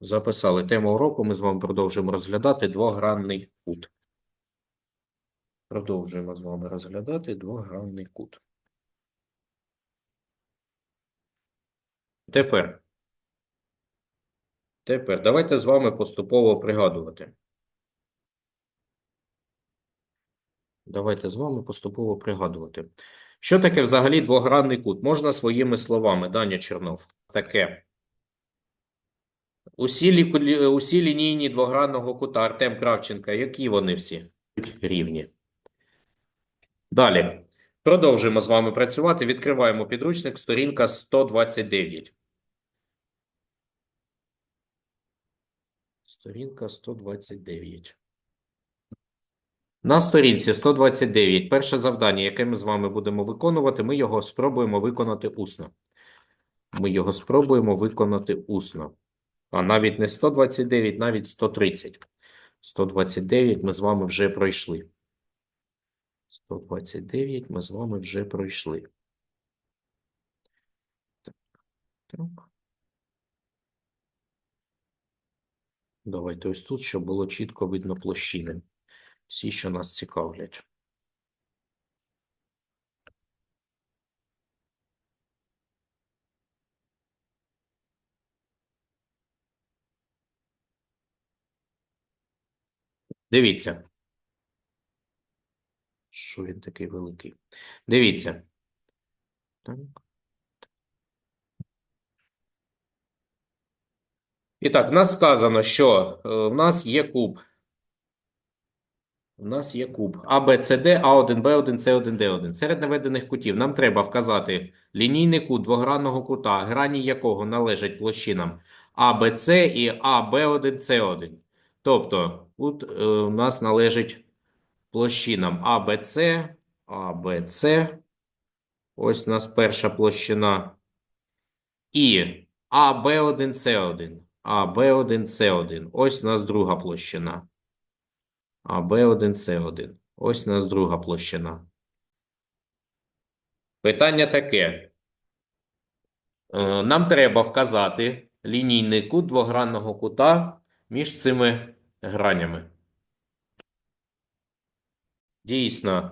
Записали тему уроку. Ми з вами продовжуємо розглядати двогранний кут. Продовжуємо з вами розглядати двогранний кут. Тепер. Тепер давайте з вами поступово пригадувати. Давайте з вами поступово пригадувати. Що таке взагалі двогранний кут? Можна своїми словами, Даня Чернов. Таке. Усі, лі- усі лінійні двогранного кута Артем Кравченка, які вони всі? Рівні. Далі. Продовжуємо з вами працювати. Відкриваємо підручник, сторінка 129. Сторінка 129. На сторінці 129 перше завдання, яке ми з вами будемо виконувати, ми його спробуємо виконати усно. Ми його спробуємо виконати усно. А навіть не 129, навіть 130. 129 ми з вами вже пройшли. 129 ми з вами вже пройшли. Так. так. Давайте ось тут, щоб було чітко видно площини. Всі, що нас цікавлять. Дивіться. Що він такий великий? Дивіться. Так. І так, в нас сказано, що е, в нас є куб. У нас є куб А, Б, С, Д, А1, Б1, С1, Д1. Серед наведених кутів нам треба вказати лінійний кут двогранного кута, грані якого належать площинам А, Б, С і А, Б1, С1. Тобто, тут е, у нас належить площинам А, Б, С, А, Б, С. Ось у нас перша площина. І А, Б1, С1. А, Б1, С1. Ось у нас друга площина. А, Б1, С1. Ось у нас друга площина. Питання таке. Е, Нам треба вказати лінійний кут двогранного кута між цими гранями. Дійсно,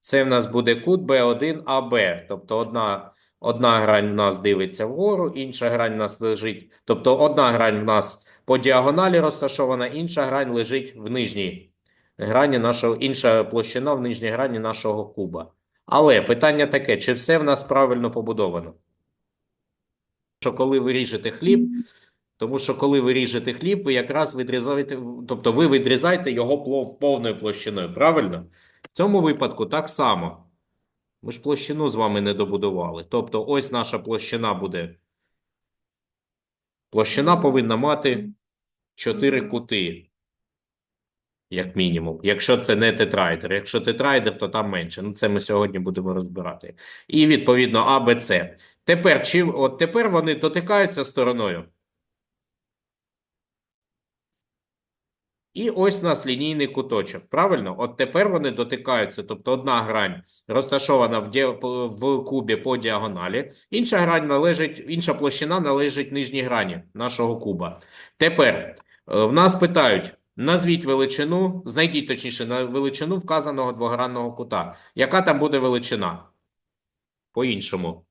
це в нас буде кут Б1 АБ. Тобто одна, одна грань в нас дивиться вгору, інша грань в нас лежить. Тобто одна грань в нас по діагоналі розташована, інша грань лежить в нижній грані нашого, інша площина в нижній грані нашого куба. Але питання таке, чи все в нас правильно побудовано? Що коли ви ріжете хліб, тому що коли ви ріжете хліб, ви якраз відрізаєте, тобто ви відрізаєте його повною площиною, правильно? В цьому випадку так само. Ми ж площину з вами не добудували. Тобто ось наша площина буде. Площина повинна мати 4 кути. Як мінімум. Якщо це не тетраедр. Якщо тетраедр, то там менше. Ну, це ми сьогодні будемо розбирати. І відповідно А, Б, С. Тепер, чи, от тепер вони дотикаються стороною. І ось у нас лінійний куточок. Правильно? От тепер вони дотикаються. Тобто одна грань розташована в, ді... в кубі по діагоналі, інша грань належить, інша площина належить нижній грані нашого куба. Тепер е, в нас питають: назвіть величину, знайдіть точніше на величину вказаного двогранного кута. Яка там буде величина? По-іншому.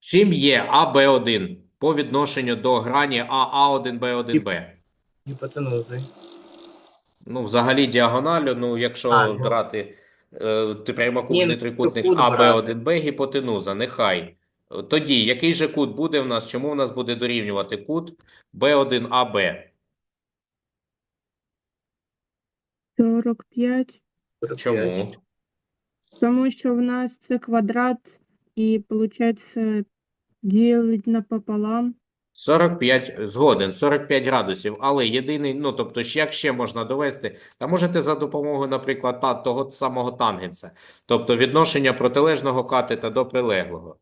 Чим є АБ1 по відношенню до грані АА1, б 1 б Гіпотенузи. Ну, взагалі діагоналю, ну, якщо А, ну. брати е, ти прямокутний Ні, ну, трикутник кут брати. АБ1Б, гіпотенуза, нехай. Тоді, який же кут буде в нас? Чому в нас буде дорівнювати кут Б1АБ? 45, 45. Чому? тому що в нас це квадрат, і виходить ділить напополам. 45, згоден, 45 градусів, але єдиний, ну, тобто, як ще можна довести? Та можете за допомогою, наприклад, та, того самого тангенса, тобто відношення протилежного катета до прилеглого.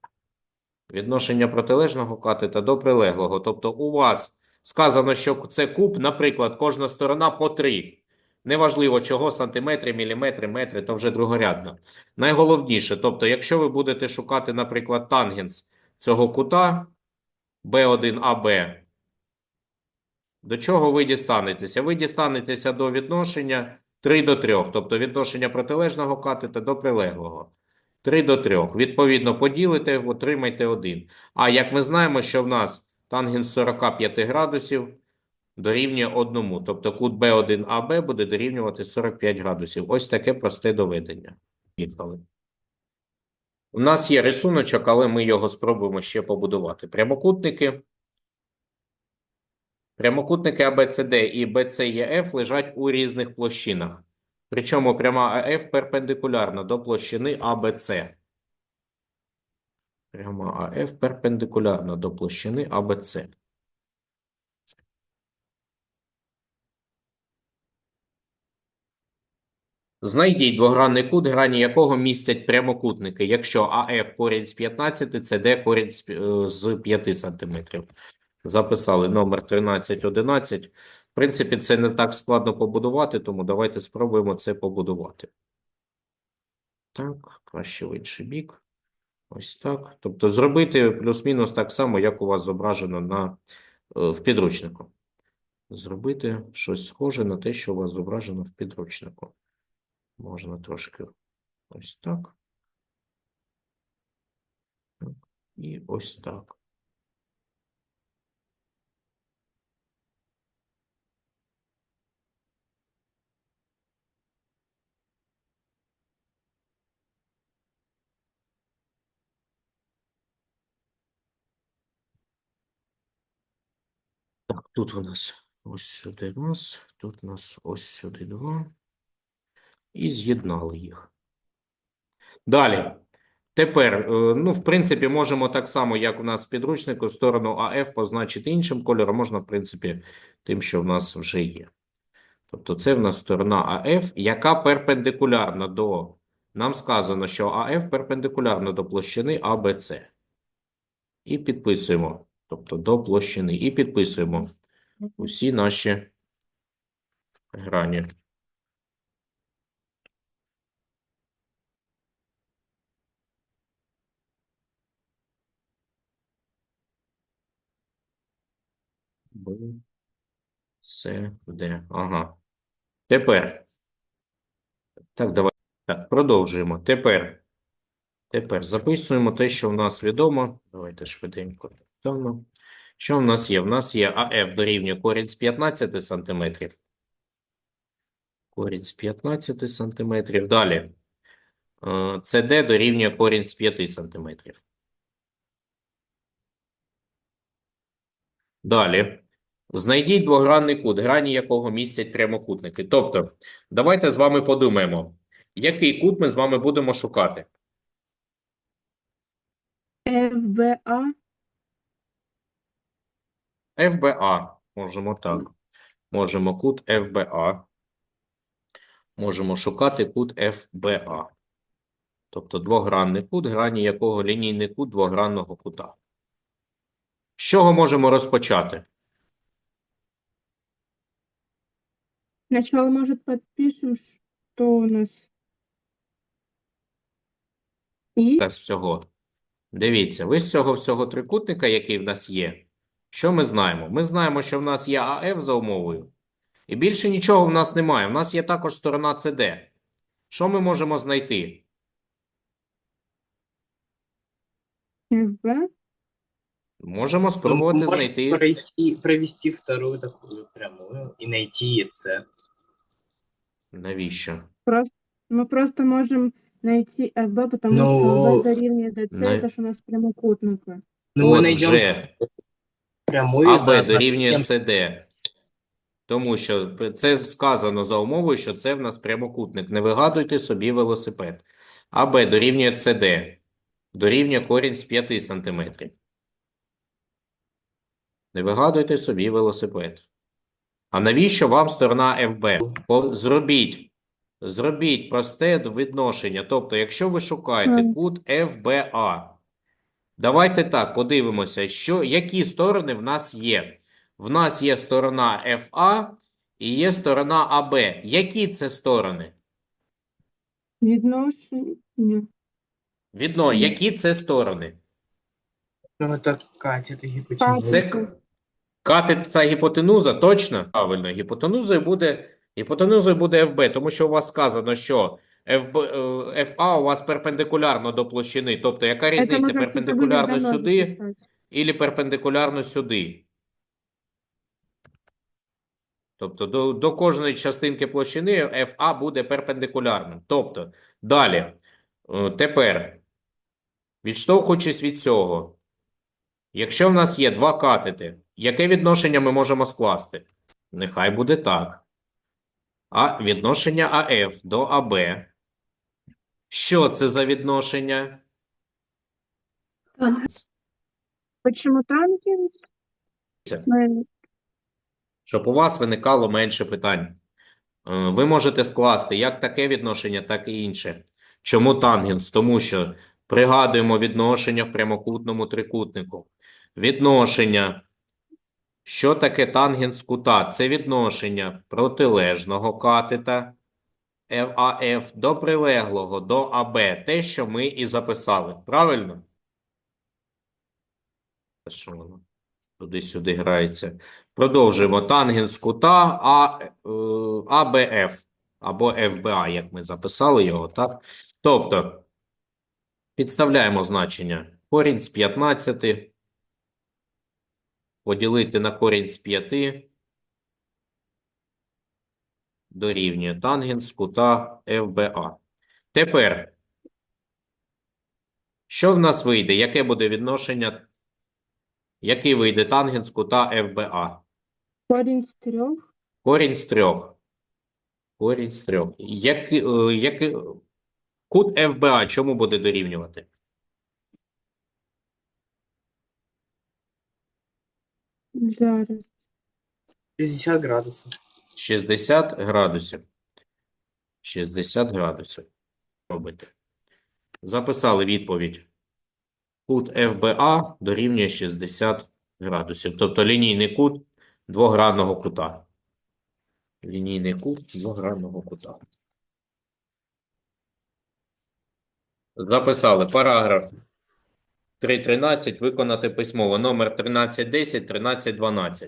Відношення протилежного катета до прилеглого. Тобто у вас сказано, що це куб, наприклад, кожна сторона по 3. Неважливо, чого, сантиметри, міліметри, метри, то вже другорядно. Найголовніше, тобто, якщо ви будете шукати, наприклад, тангенс цього кута, B1AB, До чого ви дістанетеся? Ви дістанетеся до відношення 3 до 3, тобто відношення протилежного катета до прилеглого. 3 до 3. Відповідно, поділите, отримайте 1. А як ми знаємо, що в нас тангенс 45 градусів дорівнює 1. Тобто кут B1AB буде дорівнювати 45 градусів. Ось таке просте доведення. Поїхали. У нас є рисуночок, але ми його спробуємо ще побудувати. Прямокутники. Прямокутники ABCD і BCEF лежать у різних площинах. Причому пряма АФ перпендикулярна до площини ABC. Пряма АФ перпендикулярна до площини ABC. Знайдіть двогранний кут, грані якого містять прямокутники, якщо АФ корінь з 15, СД корінь з пі- е, з 5 см. Записали номер 1311. В принципі, це не так складно побудувати, тому давайте спробуємо це побудувати. Так, краще в інший бік. Ось так. Тобто зробити плюс-мінус так само, як у вас зображено на, е, в підручнику. Зробити щось схоже на те, що у вас зображено в підручнику. Можна трошки ось так. І ось так. Так, тут у нас ось сюди раз, тут у нас ось сюди два. І з'єднали їх. Далі. Тепер, е, ну, в принципі, можемо так само, як у нас в підручнику, сторону АФ позначити іншим кольором, можна, в принципі, тим, що в нас вже є. Тобто це в нас сторона АФ, яка перпендикулярна до, нам сказано, що АФ перпендикулярна до площини АБЦ. І підписуємо, тобто до площини, і підписуємо усі наші грані. Б, С, Д. Ага. Тепер. Так, давай. Так, продовжуємо. Тепер. Тепер записуємо те, що в нас відомо. Давайте швиденько. Що в нас є? В нас є АФ дорівнює корінь з 15 сантиметрів. Корінь з 15 сантиметрів. Далі. Е, СД дорівнює корінь з 5 сантиметрів. Далі. Знайдіть двогранний кут, грані якого містять прямокутники. Тобто, давайте з вами подумаємо, який кут ми з вами будемо шукати. ФБА ФБА. Можемо так. Можемо кут ФБА. Можемо шукати кут ФБА. Тобто двогранний кут, грані якого лінійний кут двогранного кута. З чого можемо розпочати? Сначала, может, подпишем, что у нас и Та з всього. Дивіться, ви з цього всього трикутника, який в нас є, що ми знаємо? Ми знаємо, що в нас є АФ за умовою. І більше нічого в нас немає. В нас є також сторона СД. Що ми можемо знайти? ФБ. Можемо спробувати знайти. пройти, провести вторую такую прямую и найти ЕЦ. Навіщо? Просто, мы просто можем найти ФБ, потому Ну, что ФБ дорівнює ДЦ, на- это ж у нас прямокутники. Ну, мы От найдем вже прямую АБ заодно дорівнює с СД. Тому що це сказано за умовою, що це в нас прямокутник. Не вигадуйте собі велосипед. АБ дорівнює СД. Дорівнює корінь з 5 сантиметрів. Не вигадуйте собі велосипед. А навіщо вам сторона ФБ? Зробіть. Зробіть просте відношення. Тобто, якщо ви шукаєте кут ФБА, давайте так подивимося, що, які сторони в нас є. В нас є сторона ФА і є сторона АБ. Які це сторони? Відношення. Відно, які це сторони? Ну, это Катя, это Катя. Це Катет – гіпотенуза, точно? Правильно, гіпотенузою буде, гіпотенузою буде FB, тому що у вас сказано, що FB, е, FA у вас перпендикулярно до площини. Тобто, яка різниця перпендикулярно сюди і перпендикулярно сюди? Тобто до, до кожної частинки площини FA буде перпендикулярним. Тобто, далі. Е, Тепер, відштовхуючись від цього, якщо в нас є два катети, яке відношення ми можемо скласти? Нехай буде так. А відношення АФ до АБ. Що це за відношення? Це. Ми- Щоб у вас виникало менше питань. Е, Ви можете скласти як таке відношення, так і інше. Чому тангенс? Тому що пригадуємо відношення в прямокутному трикутнику. Відношення. Що таке тангенс кута? Це відношення протилежного катета АФ до прилеглого до АБ. Те, що ми і записали. Правильно? Що воно? Туди-сюди грається. Продовжуємо. Тангенс кута А, е, АБФ або ФБА, як ми записали його, так? Тобто, підставляємо значення. Корінь з 15 поділити на корінь з 5 дорівнює тангенс кута ФБА. Тепер, що в нас вийде? Яке буде відношення? Який вийде тангенс кута ФБА? Корінь з трьох. Корінь з трьох. Корінь з трьох. Який, е, який, кут ФБА чому буде дорівнювати? Зараз. 60 градусів. 60 градусів. 60 градусів. Робити. Записали відповідь. Кут ФБА дорівнює 60 градусів. Тобто лінійний кут двогранного кута. Лінійний кут двогранного кута. Записали параграф 3.13 виконати письмово. Номер 1310, 1312.